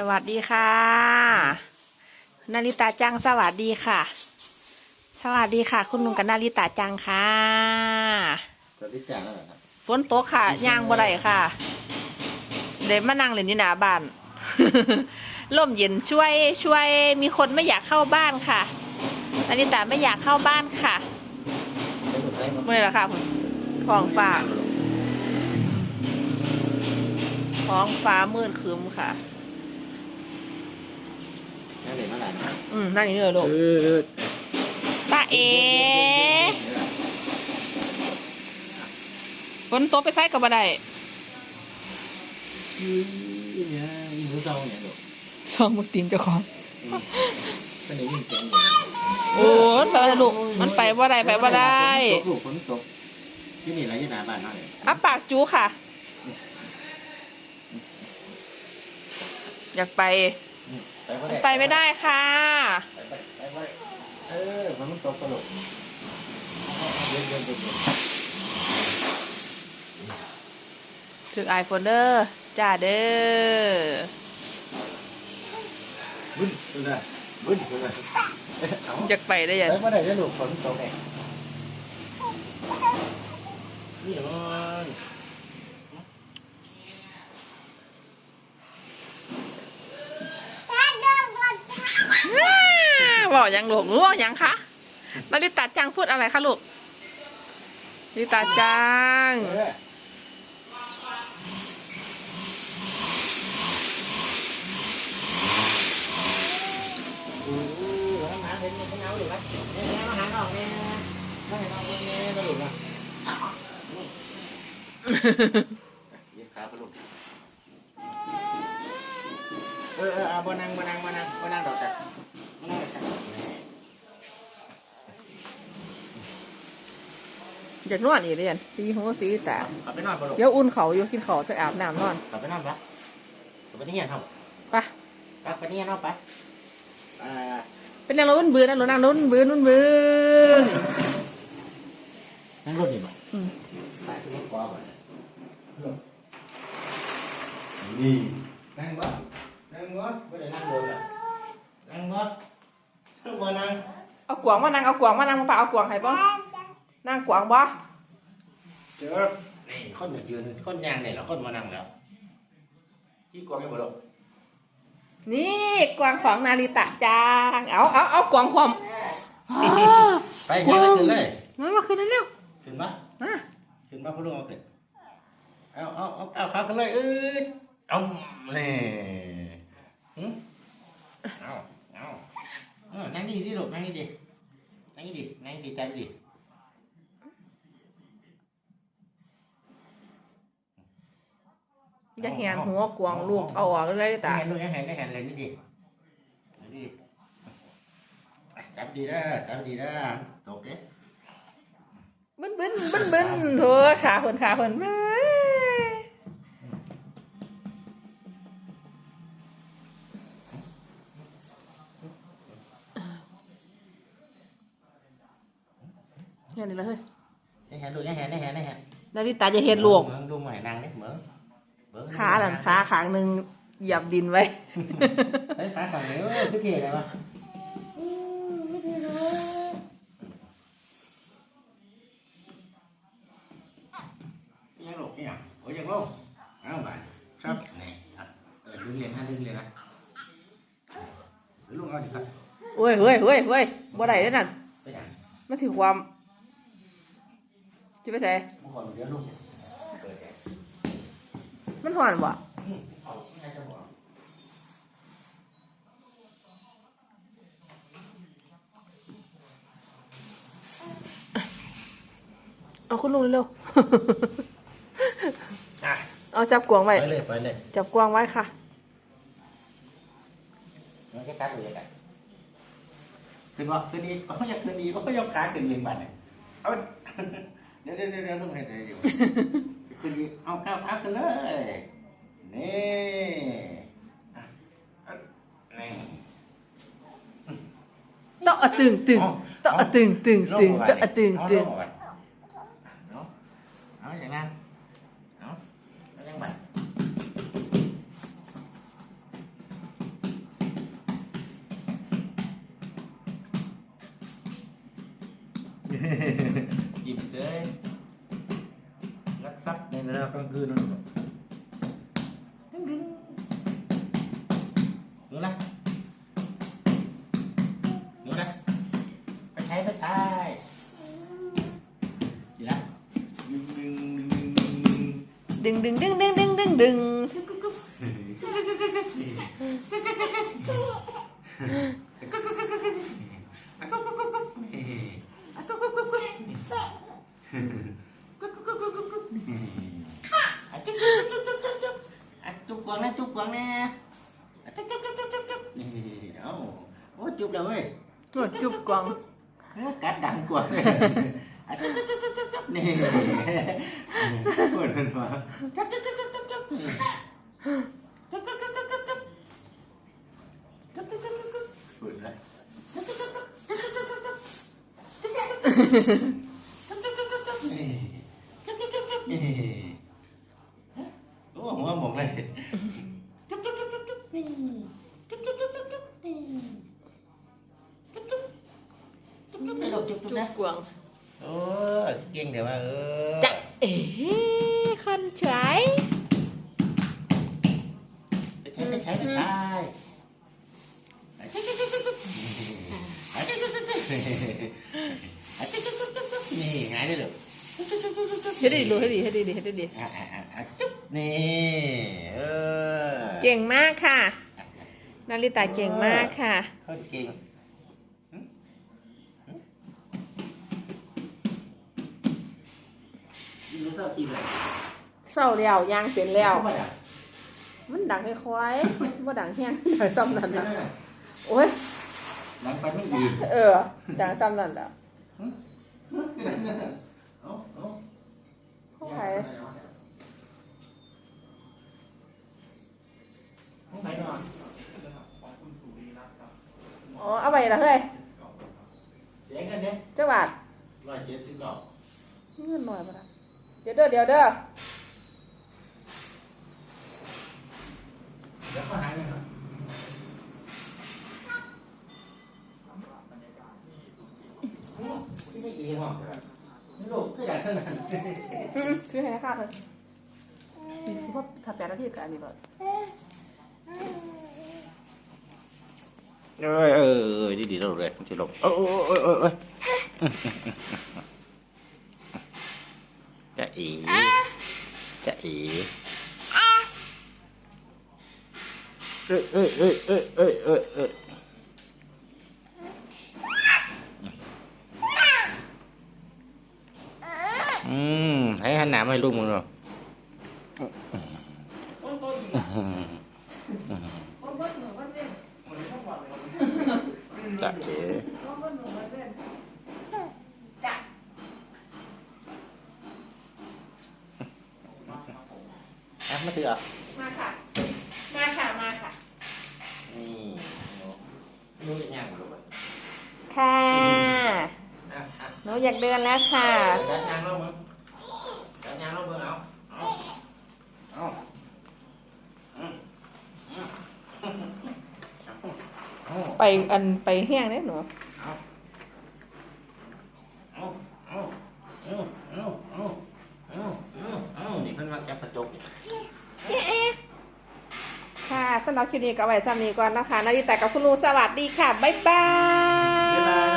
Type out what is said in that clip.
สวัสดีค่ะ นาริตาจังสวัสดีค่ะ สวัสดีค่ะ คุณลุงกับนาริตาจังค่ะตอนที่แจ้งแล้วเหรอครับฝนตกค่ะย่างบ่ได้ค่ะเดี๋ยวมานั่งเล่นอยู่หน้าบ้านร่มเย็นช่วยช่วยมีคนไม่อยากเข้าบ้านค่ะนาริตาไม่อยากเข้าบ้านค่ะเป็นสุดท้ายครับเมื่อไหร่ค่ะท้องฟ้าท้องฟ้ามืดครึ้มค่ะ นั่นเลยเมื่อไหร่นะอืมนั่นนี่เลยลูกเออตาเอฝนตกไปไซกับบ่ได้อือเนี่ยอีหมูเจ้าเนี่ยลูกซองมุกตีนเจ้าของก็ได้ยินเสียงเนี่ยโอ้ยไปบ่ได้ลูกมันไปบ่ได้ไปบ่ได้ฝนตกลูกฝนตกที่นี่ไรยี่นาบ้านเท่าไหร่อะปากจูค่ะ อยากไป ไปบ่ได้ไปไม่ได้ค่ะไปไปไปบ่ได้เออฝนมันตกตลกเย็นเย็นเย็นเย็นถึงไอโฟนเดอร์จ้าเด้อบึ้นบึ้นเลยบึ้นบึ้นเลยเอาอยากไปได้ยังไปบ่ได้เด้อลูกฝนตกเนี่ยนี่มัน บอกยังลูกรู้ว่ายังคะนาริตาจังพูดอะไรคะลูกนาริตาจังเอออือเอาอยู่ไหมเนี่งเนี่งเนี่ยมาดูนะยืดขาปลูกเออเออบนังบนังบนังบนังดอกสักบนังดอกสัก อยากนอนอีกเรียนสีหัวสีตาขับไปนอนปะลูกเดี๋ยวอุ่นเขาอยู่กินเขาวจะอาบน้ำนอนขับไปนอนปะขับไปเนี่ยเท่าไปขับไปเนี่ยเนาะปะอ่าเป็นนางรุ่นบืนนะหนูนางรุ่นบืนรุ่นบืนนั่งรถดีมั้ยอืมไปที่รถกว้างเลยนี่นั่งบ่นั่งบ่ไม่ได้นั่งโดนหรอกนั่งบ่ทุกคนนั่งเอากวางมานางเอากวางมานางมาปะเอากวางให้บ่ นางกวางบ่เจอนี่คนอยากยืนคนยางเนี่ยเหรอคนมานั่งแล้วที่กวางยังบ่ลงนี่กวางของนาริตะจังเอาเอาเอากวางความไปยังไม่ขึ้นเลยมามาขึ้นเร็วขึ้นปะๆมาขึ้นปะพ่อลุงเอาขึ้นเอาเอาเอาเอาขาขึ้นเลยเอ้ยเอาเลยหึเอาเอาเออนั่งดีดิลูกนั่งดีดินั่งดีนั่งดีใจดี จะเห็นหัวกวางลูกเอาออกเลยตาเห็นลูกยังเห็นยังเห็นเลยนี่ดินี่ดิจับดีนะจับดีนะตกเด้บึ้นบึ้นบึ้นบึ้นโถขาเพิ่นขาเพิ่นเว้ยเห็นเลยเฮ้ยยังเห็นลูกยังเห็นยังเห็นยังเห็นนาริตาจะเห็นลูกเหมือนลูกใหม่นางเขาหลังขาขางหนึ่งเหยียบดินไว้ ใช้ขาฝั่งไหนเออคือเท่เลยวะยังลูกยังโอ้ยยังลูกเอาไปครับนี่ครับเออดึงเรียนฮะดึงเรียนนะลูกเอาดิครับเฮ้ยเฮ้ยเฮ้ยเฮ้ยบ่ได้เด้อนั่นไปยังมันถือความจิไปใส่เมื่อก่อนเดี๋ยวลูกเปิดแอร์ มันห่อนบ่อืมเอาไม่ให้เจะบอกเอาคุณลุงเร็วอะๆเอาจับกวางไปไว้เลยไปเลยจับกวางไว้ค่ะมันก็การเลยกันขึ้นวะขึ้นอีกเขาอยากขึ้นอีกเขาอยากการขึ้นเรียงบันเนี่ยเอาเดี๋ยวเดี๋ยวเดี๋ยวลูกให้เดี๋ยว คือดีเอาก้าวเท้าขึ้นเลยนี่นี่ตะตึงตึงตะตึงตึงตึงตะตึงตึงเนาะอย่างนั้นเนาะยังไงยิ้มเลย รักทรัพย์ในเวลากลางคืนนั่นดึงดึงดูนะดูนะไปใช้ไปใช้ดีละดึงดึงดึงดึงดึงดึงดึงดึงดึงดึงดึงจุบ กวางนะจุบกวางนะจุบจุบจุบจุบจุบจุบนี่เอาโอ้จุบแล้วเว้ยหนวดจุบกวางกัดดังกว่าเลยจุบจุบจุบจุบจุบนี่ปวดมันมาจุบจุบจุบจุบจุบจุบจุบจุบจุบจุบจุบจุบจุบจุบจุบจุบจุบปวดเลยจุบจุบจุบจุบจุบจุบจุบจุบจุบจุบจุบจุบจุบนี่จุบจุบจุบจุบนี่โอ้หัวหมกเลยจุบจุบจุบ จุ๊บจุบนี่จุบจุบจุบจุบจุบนี่จุ๊บจุบจุบจุ๊บไปลูกจุบจุบจุนะบกวางโอ้ยเก่งเดี๋ยวว่าเออจะเอ๋คนสวยไปใช้ไปใช้ไปใช้ไปใช้ไปใช้ไปใช้ไปใช้ไปใช้ไปใช้นี่ไงได้เลยเฮ็ดดีรู้เฮ็ดดีเฮ็ดดีเฮ็ดดีอะอะอะอะจุ๊บ นี่เออเก่งมากค่ะ นาริตาเก่งมากค่ะเขาเก่งหึหึรู้เศร้าทีเลยเศร้าแล้วยางเป็นแล้วธรรมดามันดังค่อยๆบ่ดังแฮงดังซ้ำนั่นนั่น่ะนน่ะโอ้ยหลังไปไม่ดีเออ ดังซ้ำนั่นล่ะเอาเอาเข้าไป เอาไปนอนอ๋อเอาไปละเฮ้ยเสียเงินเด้จักบาทร้อยเจ็ดสิบดอกเงินน้อยบ่ล่ะเดี๋ยวเด้อเดี๋ยวเด้อเดี๋ยวก็หายเงินครับไม่เองหรอกนี่ลูกก็อยากเท่านั้นอือซื้อให้นะคะเพิ่นสิสิบ่ถ้า8นาทีก็อันนี้บ่เอ้ย เออเออดีดีๆแล้วเลยมันลงโอ้โอ้โอ้โอ้โอ้จะอีจะอีเอ้ยเอ้ยเอ้ยเอ้ยเอ้ยเอ้ยเอ้ยอืมให้หันหน้ามาให้ลูกมึงหรอ จะเอ๋จ้ะอะมาถืออะมาค่ะ มาค่ะ มาค่ะ นี่ดูยังไงลูกอะค่ะอะอะหนูอยากเดินแล้วค่ะ จัดยางลงมึงจัดยางลงมึงเอาเอาเอาอืมอืมเอา ไปอันไปแห้งได้หนูเอาเอาเอาเอาเอาเอาเอาเอาเอานี่เพิ่นว่าจับกระจกนี่ค่ะสำหรับคลิปนี้ก็เอาไว้ซ้ำนี้ก่อนนะคะนาริตากับคุณลูกสวัสดีค่ะ บ๊ายบาย บ๊ายบาย